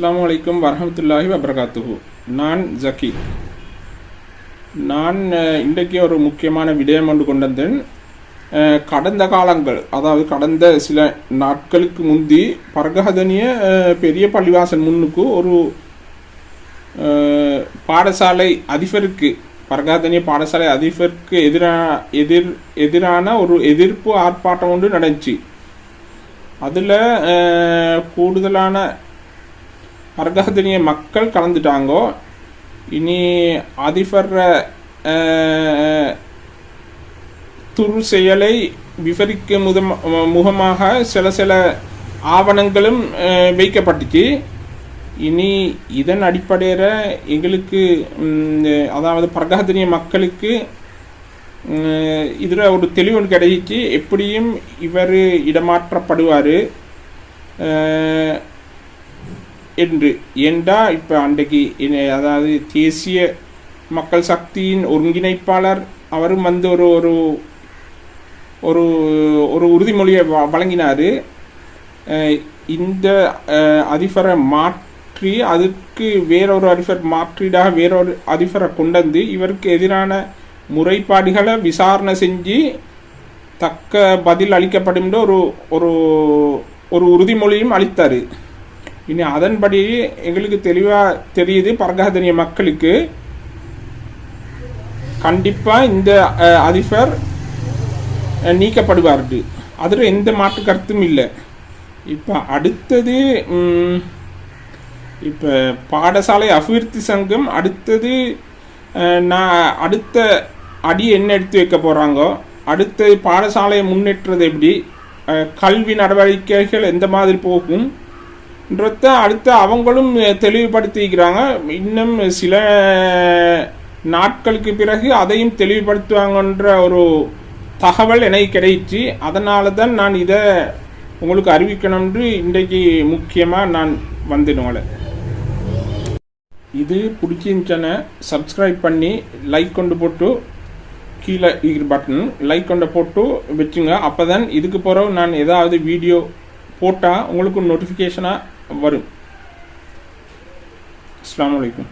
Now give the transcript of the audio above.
அஸ்லாம் வலைக்கம் வரமத்துல்லாஹி வபர்காத்துஹு. நான் ஜக்கி. நான் இன்றைக்கு ஒரு முக்கியமான விடயம் ஒன்று கொண்டு வந்தேன். கடந்த காலங்கள் அதாவது கடந்த சில நாட்களுக்கு முந்தி பர்கஹதனிய பெரிய பள்ளிவாசன் முன்னுக்கு ஒரு பாடசாலை அதிபருக்கு பர்கஹதனிய பாடசாலை அதிபருக்கு எதிரா எதிர் எதிரான ஒரு எதிர்ப்பு ஆர்ப்பாட்டம் ஒன்று நடந்துச்சு. அதில் கூடுதலான அர்கஹதனிய மக்கள் கலந்துட்டாங்கோ இனி அதிபர் துரு செயலை விவரிக்க முதம் முகமாக சில சில ஆவணங்களும் வைக்கப்பட்டுச்சு. இனி இதன் அடிப்படையில் எங்களுக்கு அதாவது பரகஹதனிய மக்களுக்கு இதில் ஒரு தெளிவு கிடைச்சி எப்படியும் இவர் இடமாற்றப்படுவார். என்று. ஏண்டா இப்போ அன்றைக்கு அதாவது தேசிய மக்கள் சக்தியின் ஒருங்கிணைப்பாளர் அவரும் வந்து ஒரு ஒரு ஒரு ஒரு உறுதிமொழியை வ வழங்கினார். இந்த அதிபரை மாற்றி அதுக்கு வேறொரு அதிபர் மாற்றீடாக வேறொரு அதிபரை கொண்டு வந்து இவருக்கு எதிரான முறைப்பாடுகளை விசாரணை செஞ்சு தக்க பதில் அளிக்கப்படும் என்று ஒரு ஒரு ஒரு உறுதிமொழியும் அளித்தார். இனி அதன்படி எங்களுக்கு தெளிவாக தெரியுது பரகாதனிய மக்களுக்கு. கண்டிப்பாக இந்த அதிபர் நீக்கப்படுவார் நீக்கப்படுவார்கள் அதில் எந்த மாற்று கருத்தும் இல்லை. இப்போ அடுத்தது இப்போ பாடசாலை அபிவிருத்தி சங்கம் அடுத்தது நான் அடுத்த அடி என்ன எடுத்து வைக்க போகிறாங்கோ அடுத்த பாடசாலையை முன்னேற்றது எப்படி கல்வி நடவடிக்கைகள் எந்த மாதிரி போகும் ன்றத அடுத்து அவங்களும் தெளிவுபடுத்திக்கிறாங்க. இன்னும் சில நாட்களுக்கு பிறகு அதையும் தெளிவுபடுத்துவாங்கன்ற ஒரு தகவல் எனக்கு கிடைச்சி. அதனால தான் நான் இதை உங்களுக்கு அறிவிக்கணும்னு இன்றைக்கு முக்கியமாக நான் வந்துடுவேன் இது பிடிச்சிருந்துச்சனை சப்ஸ்கிரைப் பண்ணி லைக் கொண்டு போட்டு கீழே இருக்கிற பட்டன் லைக் கொண்டு போட்டு வச்சுங்க. அப்போ தான் இதுக்கு பிறகு நான் ஏதாவது வீடியோ போட்டால் உங்களுக்கு நோட்டிஃபிகேஷனாக வரும் அஸ்ஸலாமு அலைக்கும்